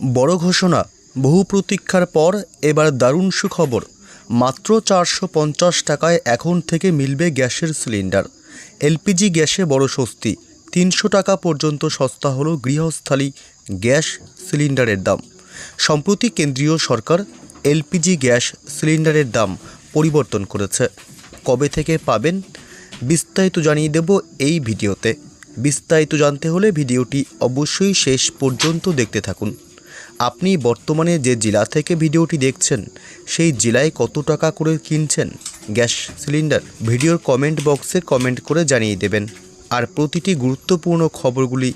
বড় ঘোষণা, বহু প্রতীক্ষার পর এবার দারুণ সুখবর। মাত্র চারশো পঞ্চাশ টাকায় এখন থেকে মিলবে গ্যাসের সিলিন্ডার। এলপিজি গ্যাসে বড় স্বস্তি, তিনশো টাকা পর্যন্ত সস্তা হলো গৃহস্থালী গ্যাস সিলিন্ডারের দাম। সম্প্রতি কেন্দ্রীয় সরকার এলপিজি গ্যাস সিলিন্ডারের দাম পরিবর্তন করেছে। কবে থেকে পাবেন? বিস্তারিত জানিয়ে দেব এই ভিডিওতে। বিস্তারিত জানতে হলে ভিডিওটি অবশ্যই শেষ পর্যন্ত দেখতে থাকুন। আপনি বর্তমানে যে জেলা থেকে ভিডিওটি দেখছেন, সেই জেলায় কত টাকা করে কিনছেন? গ্যাস সিলিন্ডার, ভিডিওর কমেন্ট বক্সে কমেন্ট করে জানিয়ে দেবেন। আর প্রতিটি গুরুত্বপূর্ণ খবরগুলি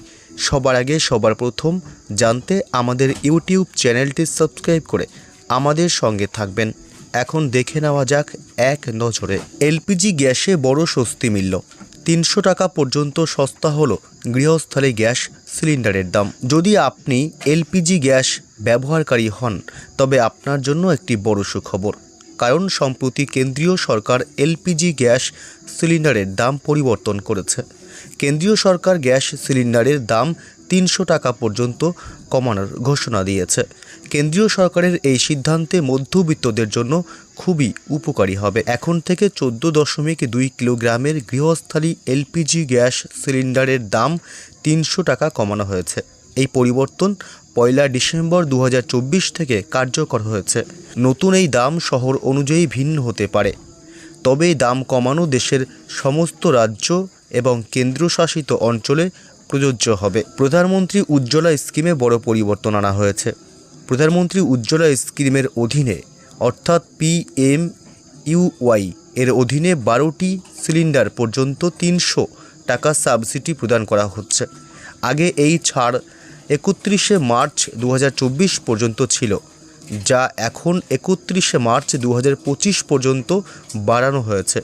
সবার আগে সবার প্রথম জানতে আমাদের ইউটিউব চ্যানেলটি সাবস্ক্রাইব করে আমাদের সঙ্গে থাকবেন। এখন দেখে নেওয়া যাক এক নজরে, এলপিজি গ্যাসে বড় স্বস্তি মিলল। তিনশো টাকা পর্যন্ত সস্তা হলো গৃহস্থলে গ্যাস সিলিন্ডারের দাম। যদি আপনি এলপিজি গ্যাস ব্যবহারকারী হন, তবে আপনার জন্য একটি বড় সুখবর। কারণ সম্প্রতি কেন্দ্রীয় সরকার এলপিজি গ্যাস সিলিন্ডারের দাম পরিবর্তন করেছে। কেন্দ্রীয় সরকার গ্যাস সিলিন্ডারের দাম তিনশো টাকা পর্যন্ত কমানোর ঘোষণা দিয়েছে। কেন্দ্রীয় সরকারের এই সিদ্ধান্তে মধ্যবিত্তদের জন্য খুবই উপকারী হবে। এখন থেকে চোদ্দ দশমিক দুই কিলোগ্রামের গৃহস্থালী এলপিজি গ্যাস সিলিন্ডারের দাম তিনশো টাকা কমানো হয়েছে। এই পরিবর্তন পয়লা ডিসেম্বর দু হাজার চব্বিশ থেকে কার্যকর হয়েছে। নতুন এই দাম শহর অনুযায়ী ভিন্ন হতে পারে। তবে দাম কমানো দেশের সমস্ত রাজ্য এবং কেন্দ্রশাসিত অঞ্চলে প্রযোজ্য হবে। প্রধানমন্ত্রী উজ্জ্বলা স্কিমে বড় পরিবর্তন আনা হয়েছে। প্রধানমন্ত্রী উজ্জ্বলা স্কিমের অধীনে, অর্থাৎ পিএম ইউওয়াই এর অধীনে বারোটি সিলিন্ডার পর্যন্ত তিনশো টাকা সাবসিডি প্রদান করা হচ্ছে। আগে এই ছাড় একত্রিশে মার্চ দু হাজার চব্বিশ পর্যন্ত ছিল, যা এখন একত্রিশে মার্চ দু হাজার পঁচিশ পর্যন্ত বাড়ানো হয়েছে।